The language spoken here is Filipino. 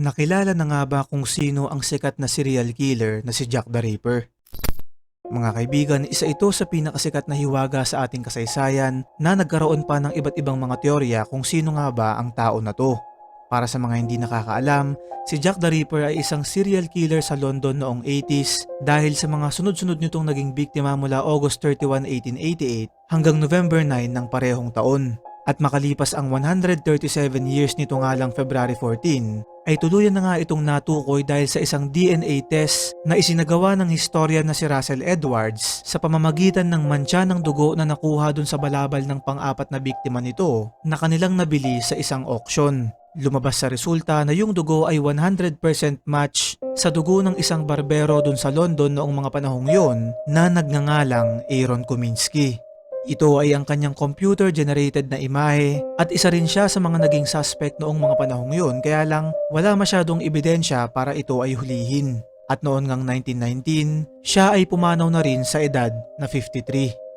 Nakilala na nga ba kung sino ang sikat na serial killer na si Jack the Ripper? Mga kaibigan, isa ito sa pinakasikat na hiwaga sa ating kasaysayan na nagkaroon pa ng iba't ibang mga teorya kung sino nga ba ang tao na to. Para sa mga hindi nakakaalam, si Jack the Ripper ay isang serial killer sa London noong 80s dahil sa mga sunod-sunod nitong naging biktima mula August 31, 1888 hanggang November 9 ng parehong taon. At makalipas ang 137 years nito nga lang February 14, ay tuluyan na nga itong natukoy dahil sa isang DNA test na isinagawa ng historian na si Russell Edwards sa pamamagitan ng mantsa ng dugo na nakuha dun sa balabal ng pang-apat na biktima nito na kanilang nabili sa isang auction. Lumabas sa resulta na yung dugo ay 100% match sa dugo ng isang barbero dun sa London noong mga panahong yon na nagngangalang Aaron Kuminski. Ito ay ang kanyang computer-generated na imahe at isa rin siya sa mga naging suspect noong mga panahong yun kaya lang wala masyadong ebidensya para ito ay hulihin. At noon ngang 1919, siya ay pumanaw na rin sa edad na 53.